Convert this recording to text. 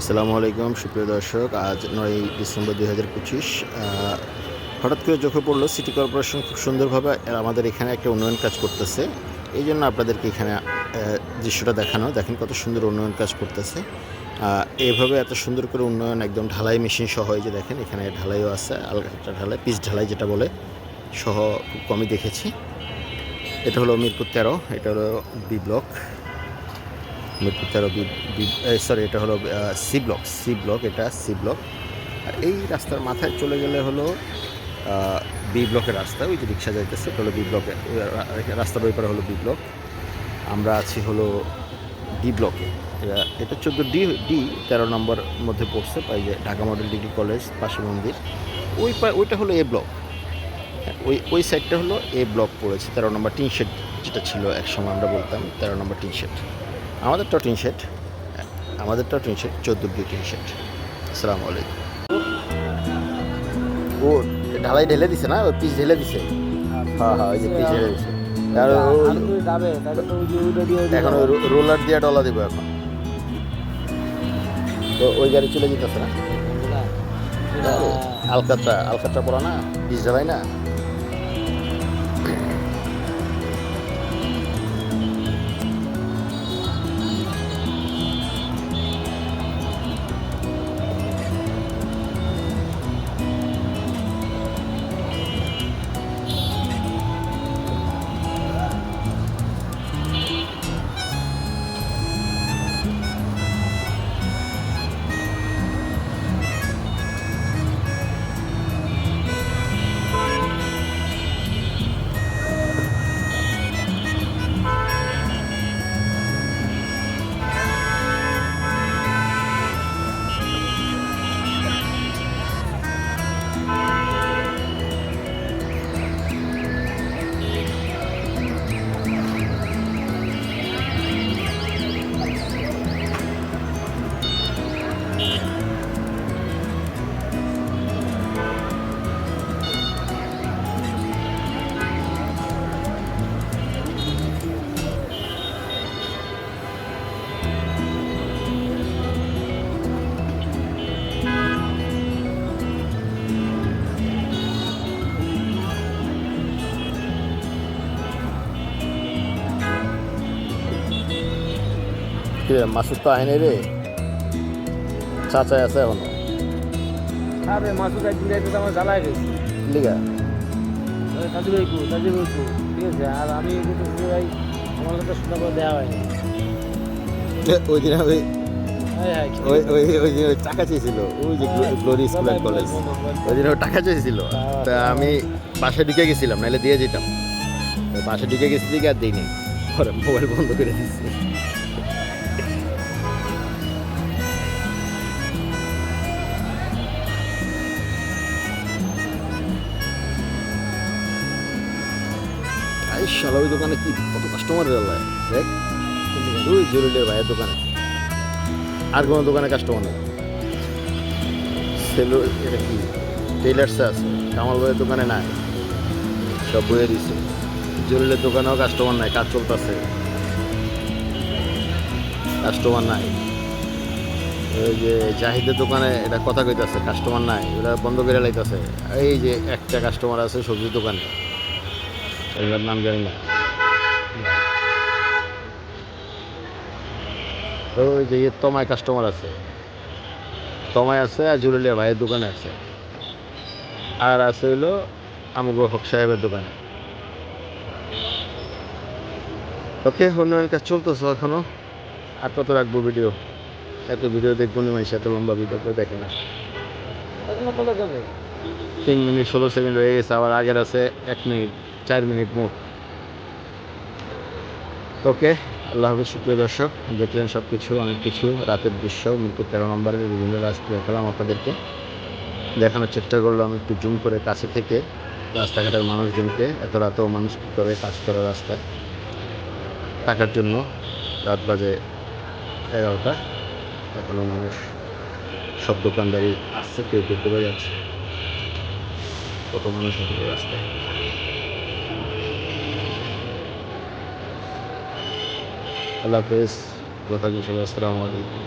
আসসালামু আলাইকুম সুপ্রিয় দর্শক আজ নয় ডিসেম্বর দুই হাজার পঁচিশ হঠাৎ করে চোখে পড়ল সিটি কর্পোরেশন খুব সুন্দরভাবে আমাদের এখানে একটা উন্নয়ন কাজ করতেছে। এই জন্য আপনাদেরকে এখানে দৃশ্যটা দেখানো। দেখেন কত সুন্দর উন্নয়ন কাজ করতেছে। আহ, এইভাবে এত সুন্দর করে উন্নয়ন একদম ঢালাই মেশিন সহ যে দেখেন এখানে ঢালাইও আছে আলগা একটা ঢালাই পিচ ঢালাই যেটা বলে সহ খুব কমই দেখেছি। এটা হলো মিরপুর তেরো এটা হলো বি ব্লক। মিরপুর তেরো সরি এটা হলো সি ব্লক সি ব্লক এটা সি ব্লক আর এই রাস্তার মাথায় চলে গেলে হলো বি ব্লকের রাস্তা, ওই যে রিক্সা যাইতেছে, এটা হলো বি ব্লকে রাস্তার ওই পারে হলো বি ব্লক আমরা আছি হলো ডি ব্লকে এটা- চোদ্দ ডি ডি তেরো নম্বর মধ্যে পড়ছে পাই যে ঢাকা মডেল ডিগ্রি কলেজ, পাশে মন্দির। ওই ওইটা হলো এ ব্লক ওই ওই সাইডটা হলো এ ব্লক পড়েছে, তেরো নম্বর টিন শেড যেটা ছিল এক সময় আমরা বলতাম, তেরো নম্বর টিন শেড আমাদেরটাও টিন শেড। আমাদেরটাও টিন শেড চোদ্দ ডি টিন শেড। আসসালামু আলাইকুম। ও ঢালাই ঢেলে দিছে না? ওই পিস ঢেলে দিছে? হ্যাঁ হ্যাঁ ওই যে পিস ঢেলে দিছে। এখন রোলার দিয়ে ডলা দিব এখন। তো ওই গাড়ি চলে যেতেছে না? আলকাত্রা আলকাত্রা পড়া না? পিস ঢালাই না? কি রে, মাসুদ তো আইনে রে। চাচাই আছে এখনও। আরে মাসুদ আমার জ্বালায় গেছে লিগা। কাজী ভাই কু কাজী ভাই কু ঠিক আছে? আর আমি বলতেছি ভাই আমার কাছে সুন্দর করে দেওয়া হয়নি। ওই দিন ওই হ্যাঁ ওই ওই ওই দিন টাকা চেয়েছিল। ওই যে গ্লোরি স্কুল অ্যান্ড কলেজ ওই দিন টাকা চেয়েছিল। তা আমি বাসায় ঢুকে গেছিলাম নাহলে দিয়ে যেতাম। তো বাসায় ঢুকে গেছি দিকে আর দিইনি পরে মোবাইল বন্ধ করে দিচ্ছি আই শালা ওই দোকানে কি? কত কাস্টমার রেলায় দেখ, ওই জরুলের ভাইয়ের দোকানে। আর কোনো দোকানে কাস্টমার নেই। সেলো এটা কি? টেলার্সে আছে, কামাল ভাইয়ের দোকানে নাই। সব বইয়ে দিছে। জরুলের দোকানেও কাস্টমার নাই, কাজ চলতেছে। কাস্টমার নাই। ওই যে জাহিদের দোকানে এটা কথা কইতাছে কাস্টমার নাই। ওরা বন্ধ করে লাইতাছে। এই যে একটা কাস্টমার আছে সবজির দোকানে। এগুলোর নাম জানি না। ওই যে ইয়ে তমায় কাস্টমার আছে। তমায় আছে আর জুরুলিয়া ভাইয়ের দোকানে আছে। আর আছে হইল আমগো হক সাহেবের দোকানে। ওকে উন্নয়ন কাজ চলতেছে এখনও। আর কত রাখব ভিডিও? এত ভিডিও দেখব না মানুষ এত লম্বা ভিডিও করে দেখে না। তিন মিনিট ষোলো সেকেন্ড হয়ে গেছে আবার আগের আছে এক মিনিট। চার মিনিট মোট ওকে আল্লাহ হাফিজ সুপ্রিয় দর্শক। দেখলেন সব কিছু অনেক কিছু। রাতের দৃশ্য, মিরপুর তেরো নম্বরের বিভিন্ন রাস্তা দেখালাম আপনাদেরকে দেখানোর চেষ্টা করলাম। একটু জুম করে কাছে থেকে রাস্তাঘাটের মানুষজনকে, এত রাতেও মানুষ কী করে কাজ করে রাস্তায়? থাকার জন্য রাত বাজে এগারোটা। এখনও মানুষ সব দোকানদারি আসছে, কেউ কেউ করে যাচ্ছে। কত মানুষ রাস্তায়? আল্লাহ হাফেজ। কথা আসসালামু আলাইকুম।